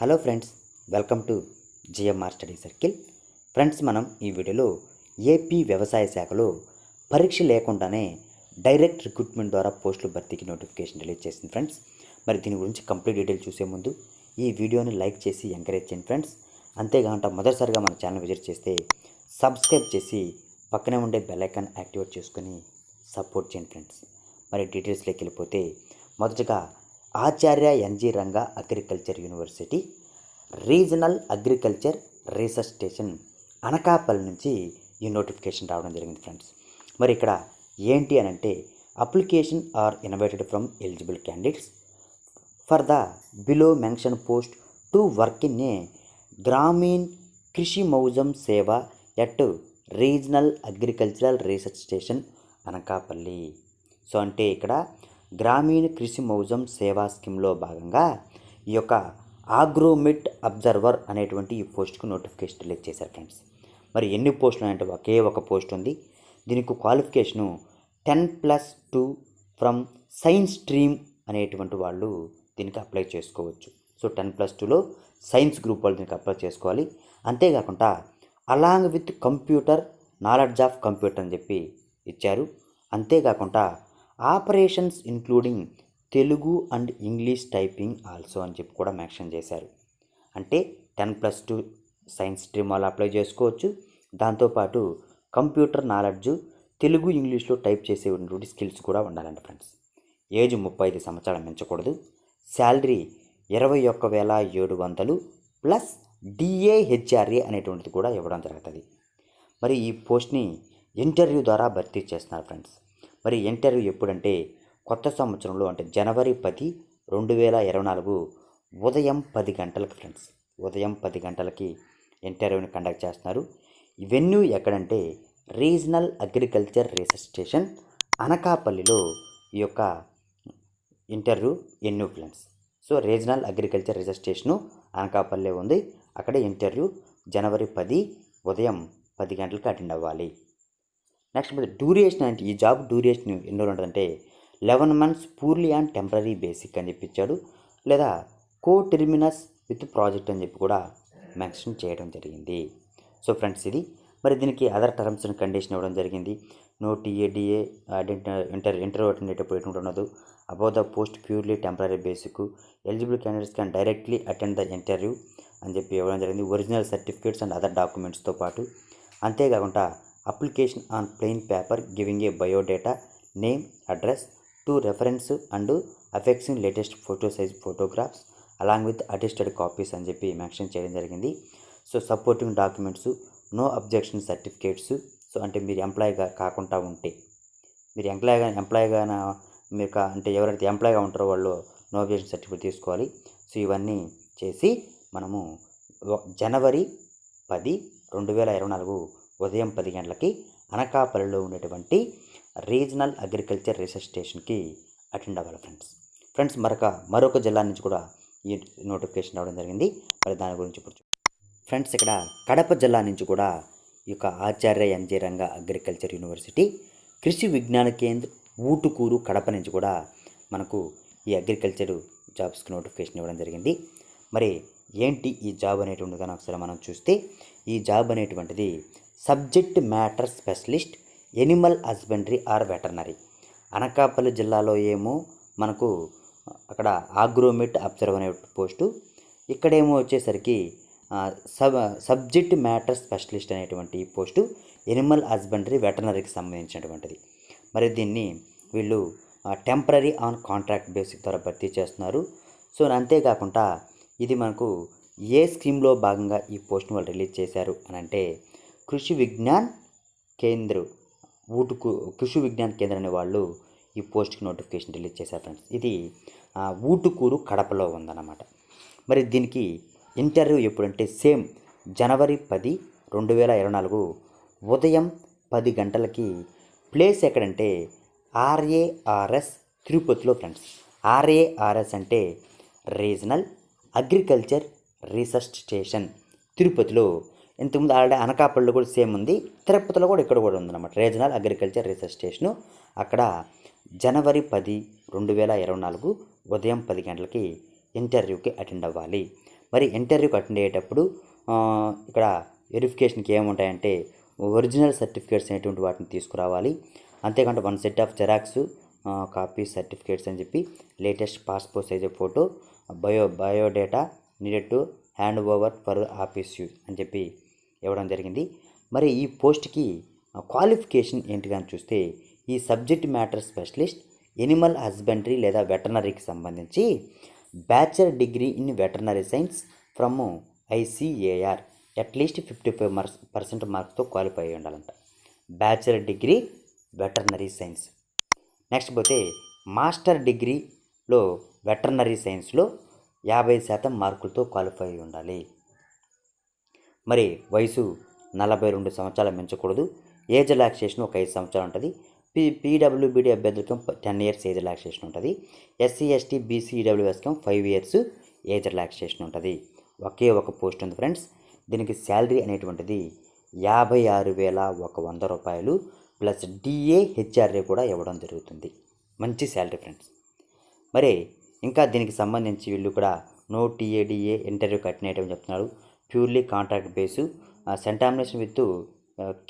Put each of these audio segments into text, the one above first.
Hello friends welcome to GMR study circle. Friends మనం ఈ వీడియోలో ఏపీ వ్యవసాయ శాఖలో పరీక్ష లేకుండానే డైరెక్ట్ రిక్రూట్మెంట్ ద్వారా పోస్టులు భర్తీకి నోటిఫికేషన్ రిలీజ్ చేసింది ఫ్రెండ్స్. మరి దీని గురించి కంప్లీట్ డీటెయిల్ చూసే ముందు ఈ వీడియోని లైక్ చేసి ఎంకరేజ్ చేయండి ఫ్రెండ్స్. అంతేకాకుండా మొదటిసారిగా మన ఛానల్ విజిట్ చేస్తే సబ్స్క్రైబ్ చేసి పక్కనే ఉండే బెల్ ఐకాన్ యాక్టివేట్ చేసుకొని సపోర్ట్ చేయండి ఫ్రెండ్స్. మరి డీటెయిల్స్లోకి వెళ్ళిపోతే మొదటగా Acharya NG Ranga agriculture university regional agriculture research station Anakapalli నుంచి ఈ నోటిఫికేషన్ రావడం జరిగింది ఫ్రెండ్స్. మరి ఇక్కడ ఏంటి అని అంటే application are invited from eligible candidates. For the below mention post to work in a Gramin Krishi Mausam Seva at regional agricultural research station Anakapalli. So అంటే ఇక్కడ గ్రామీణ కృషి మౌజం సేవా స్కీమ్లో భాగంగా ఈ యొక్క ఆగ్రోమిట్ అబ్జర్వర్ అనేటువంటి ఈ పోస్ట్కు నోటిఫికేషన్ రిలీజ్ చేశారు ఫ్రెండ్స్. మరి ఎన్ని పోస్టులు అంటే ఒకే ఒక పోస్ట్ ఉంది. దీనికి qualification ten plus two from science stream అనేటువంటి వాళ్ళు దీనికి అప్లై చేసుకోవచ్చు. సో టెన్ ప్లస్ టూలో సైన్స్ గ్రూప్ వాళ్ళు దీనికి అప్లై చేసుకోవాలి. అంతేకాకుండా along with computer knowledge of computer అని చెప్పి ఇచ్చారు. అంతేకాకుండా operations including Telugu and English typing also అని చెప్పి కూడా మెన్షన్ చేశారు. అంటే ten plus two science stream వాళ్ళు అప్లై చేసుకోవచ్చు. దాంతోపాటు కంప్యూటర్ నాలెడ్జ్ తెలుగు ఇంగ్లీష్లో టైప్ చేసేటువంటి స్కిల్స్ కూడా ఉండాలండి ఫ్రెండ్స్. ఏజ్ ముప్పై ఐదు సంవత్సరాలు మించకూడదు. శాలరీ ఇరవై ఒక్క వేల ఏడు వందలు ప్లస్ డిఏహెచ్ఆర్ఏ అనేటువంటిది కూడా ఇవ్వడం జరుగుతుంది. మరి ఈ పోస్ట్ని ఇంటర్వ్యూ ద్వారా భర్తీ చేస్తున్నారు ఫ్రెండ్స్. మరి ఇంటర్వ్యూ ఎప్పుడంటే కొత్త సంవత్సరంలో అంటే జనవరి పది రెండు వేల ఇరవై నాలుగు ఉదయం పది గంటలకు ఫ్రెండ్స్. ఉదయం పది గంటలకి ఇంటర్వ్యూని కండక్ట్ చేస్తున్నారు. వెన్యూ ఎక్కడంటే రీజనల్ అగ్రికల్చర్ రీసెర్చ్ స్టేషన్ అనకాపల్లిలో ఈ యొక్క interview ఎన్యూ friends. So regional agriculture research station Anakapalli ఉంది. అక్కడ ఇంటర్వ్యూ జనవరి పది ఉదయం పది గంటలకు అటెండ్ అవ్వాలి. నెక్స్ట్ మీద డ్యూరేషన్ అంటే ఈ జాబ్ డ్యూరేషన్ ఎన్ని రోజులు ఉంటుందంటే eleven months purely and temporary basic అని చెప్పించాడు లేదా కో టెర్మినస్ విత్ ప్రాజెక్ట్ అని చెప్పి కూడా మెన్షన్ చేయడం జరిగింది. సో ఫ్రెండ్స్ ఇది. మరి దీనికి అదర్ టర్మ్స్ అండ్ కండిషన్ ఇవ్వడం జరిగింది. No TA DA inter interview attend అయ్యేటప్పుడు ఎటువంటి ఉండదు. About the post purely temporary basic. Eligible candidates can directly attend the interview అని చెప్పి ఇవ్వడం జరిగింది. ఒరిజినల్ సర్టిఫికేట్స్ అండ్ అదర్ డాక్యుమెంట్స్తో పాటు. అంతేకాకుండా application on plain paper giving a biodata name address two reference and affixing latest photo size photographs along with attested copies అని చెప్పి mention చేయడం జరిగింది. So supporting documents no objection certificates so అంటే మీరు ఎంప్లాయీగా కాకుండా ఉంటే. మీరు ఎంప్లాయీగా ఎంప్లాయీగా మీరు కా- అంటే ఎవరైతే ఎంప్లాయీగా ఉంటారో వాళ్ళు నో అబ్జెక్షన్ సర్టిఫికేట్ తీసుకోవాలి. సో ఇవన్నీ చేసి మనము జనవరి పది రెండు వేల ఇరవై నాలుగు ఉదయం పది గంటలకి అనకాపల్లిలో ఉండేటువంటి రీజనల్ అగ్రికల్చర్ రీసెర్చ్ స్టేషన్కి అటెండ్ అవ్వాలి ఫ్రెండ్స్. ఫ్రెండ్స్ మరొక మరొక జిల్లా నుంచి కూడా ఈ నోటిఫికేషన్ రావడం జరిగింది. మరి దాని గురించి ఇప్పుడు ఫ్రెండ్స్ ఇక్కడ కడప జిల్లా నుంచి కూడా ఈ యొక్క Acharya NG Ranga agriculture university Krishi Vigyan Kendra Utukuru Kadapa నుంచి కూడా మనకు ఈ అగ్రికల్చర్ జాబ్స్కి నోటిఫికేషన్ ఇవ్వడం జరిగింది. మరి ఏంటి ఈ జాబ్ అనేటువంటిది కానీ ఒకసారి మనం చూస్తే ఈ జాబ్ అనేటువంటిది subject matter specialist animal husbandry or veterinary. Anakapalli జిల్లాలో ఏమో మనకు అక్కడ ఆగ్రోమెట్ అబ్జర్వ్ అనే పోస్టు. ఇక్కడేమో వచ్చేసరికి సబ్ సబ్జెక్ట్ మ్యాటర్ స్పెషలిస్ట్ అనేటువంటి ఈ పోస్టు ఎనిమల్ హస్బెండరీ వెటర్నరీకి సంబంధించినటువంటిది. మరి దీన్ని వీళ్ళు టెంపరీ ఆన్ కాంట్రాక్ట్ బేసిక్ ద్వారా భర్తీ చేస్తున్నారు. సో అంతేకాకుండా ఇది మనకు ఏ స్కీమ్లో భాగంగా ఈ పోస్ట్ను వాళ్ళు రిలీజ్ చేశారు అని అంటే కృషి విజ్ఞాన్ కేంద్ర ఊటుకు కృషి విజ్ఞాన్ కేంద్రం అనే వాళ్ళు ఈ పోస్ట్కి నోటిఫికేషన్ రిలీజ్ చేశారు ఫ్రెండ్స్. ఇది ఊటుకూరు కడపలో ఉందన్నమాట. మరి దీనికి ఇంటర్వ్యూ ఎప్పుడంటే సేమ్ జనవరి పది రెండు వేల ఇరవై నాలుగు ఉదయం పది గంటలకి ప్లేస్ ఎక్కడంటే ఆర్ఏఆర్ఎస్ తిరుపతిలో ఫ్రెండ్స్. ఆర్ఏఆర్ఎస్ అంటే రీజనల్ అగ్రికల్చర్ రీసెర్చ్ స్టేషన్ తిరుపతిలో ఇంతకుముందు ఆల్రెడీ అనకాపల్లిలో కూడా సేమ్ ఉంది. తిరుపతిలో కూడా ఇక్కడ కూడా ఉందన్నమాట. Regional agriculture research station. అక్కడ జనవరి పది రెండు వేల ఇరవై నాలుగు ఉదయం పది గంటలకి ఇంటర్వ్యూకి అటెండ్ అవ్వాలి. మరి ఇంటర్వ్యూకి అటెండ్ అయ్యేటప్పుడు ఇక్కడ వెరిఫికేషన్కి ఏముంటాయంటే ఒరిజినల్ సర్టిఫికేట్స్ అనేటువంటి వాటిని తీసుకురావాలి. అంతేకాకుండా one set of xerox copy certificates అని చెప్పి latest passport size photo bio biodata needed to hand over for office use అని చెప్పి ఇవ్వడం జరిగింది. మరి ఈ పోస్ట్కి క్వాలిఫికేషన్ ఏంటిగా చూస్తే ఈ subject matter specialist animal husbandry లేదా వెటర్నరీకి సంబంధించి bachelor degree in veterinary science from ICAR atleast fifty five marks percent మార్క్స్తో qualify అయి ఉండాలంట. Bachelor degree veterinary science. Next పోతే మాస్టర్ డిగ్రీలో వెటర్నరీ సైన్స్లో యాభై శాతం మార్కులతో క్వాలిఫై అయి ఉండాలి. మరి వయసు నలభై రెండు సంవత్సరాలు మించకూడదు ఏజ్ రిలాక్సేషన్ ఒక ఐదు సంవత్సరాలు ఉంటుంది. పీ పీడబ్ల్యూబీడీ అభ్యర్థులకం టెన్ ఇయర్స్ ఏజ్ రిలాక్సేషన్ ఉంటుంది. ఎస్సీ ఎస్టీ బీసీ ఈడబ్ల్యూఎస్కం ఫైవ్ ఇయర్స్ ఏజ్ రిలాక్సేషన్ ఉంటుంది. ఒకే ఒక పోస్ట్ ఉంది ఫ్రెండ్స్. దీనికి శాలరీ అనేటువంటిది యాభై ఆరు వేల ఒక వంద రూపాయలు ప్లస్ డిఏ హెచ్ఆర్ఏ కూడా ఇవ్వడం జరుగుతుంది. మంచి శాలరీ ఫ్రెండ్స్. మరి ఇంకా దీనికి సంబంధించి వీళ్ళు కూడా నో టీఏడిఏ ఇంటర్వ్యూ కట్టినేయటం చెప్తున్నారు. Purely contract base. Continuation with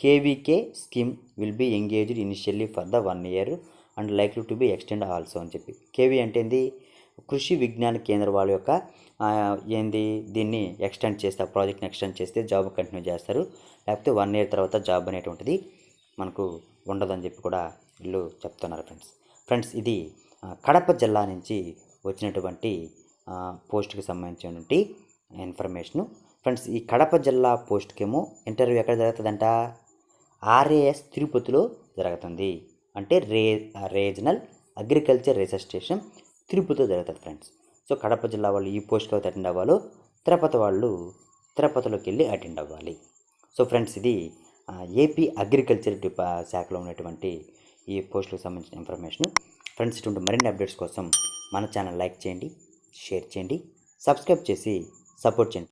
KVK scheme will be engaged initially for the one year and likely to be extend also అని చెప్పి. కేవీ అంటే ఏంది? కృషి విజ్ఞాన కేంద్ర వాళ్ళ యొక్క ఏంది? దీన్ని ఎక్స్టెండ్ చేస్తే ఆ ప్రాజెక్ట్ని ఎక్స్టెండ్ చేస్తే జాబ్ కంటిన్యూ చేస్తారు. లేకపోతే వన్ ఇయర్ తర్వాత జాబ్ అనేటువంటిది మనకు ఉండదని చెప్పి కూడా వీళ్ళు చెప్తున్నారు ఫ్రెండ్స్ ఫ్రెండ్స్ ఇది కడప జిల్లా నుంచి వచ్చినటువంటి పోస్ట్కి సంబంధించినటువంటి ఇన్ఫర్మేషను ఫ్రెండ్స్ ఈ కడప జిల్లా పోస్ట్కేమో ఇంటర్వ్యూ ఎక్కడ జరుగుతుందంట? ఆర్ఏఎస్ తిరుపతిలో జరుగుతుంది. అంటే రే రీజనల్ అగ్రికల్చర్ రీసెర్చ్ స్టేషన్ తిరుపతిలో జరుగుతుంది ఫ్రెండ్స్. సో కడప జిల్లా వాళ్ళు ఈ పోస్ట్కి అయితే అటెండ్ అవ్వాలో తిరుపతి వాళ్ళు తిరుపతిలోకి వెళ్ళి అటెండ్ అవ్వాలి. సో ఫ్రెండ్స్ ఇది ఏపీ అగ్రికల్చర్ డిపా శాఖలో ఉన్నటువంటి ఈ పోస్టులకు సంబంధించిన ఇన్ఫర్మేషన్. ఫ్రెండ్స్ ఇటువంటి మరిన్ని అప్డేట్స్ కోసం మన ఛానల్ లైక్ చేయండి షేర్ చేయండి సబ్స్క్రైబ్ చేసి సపోర్ట్ చేయండి.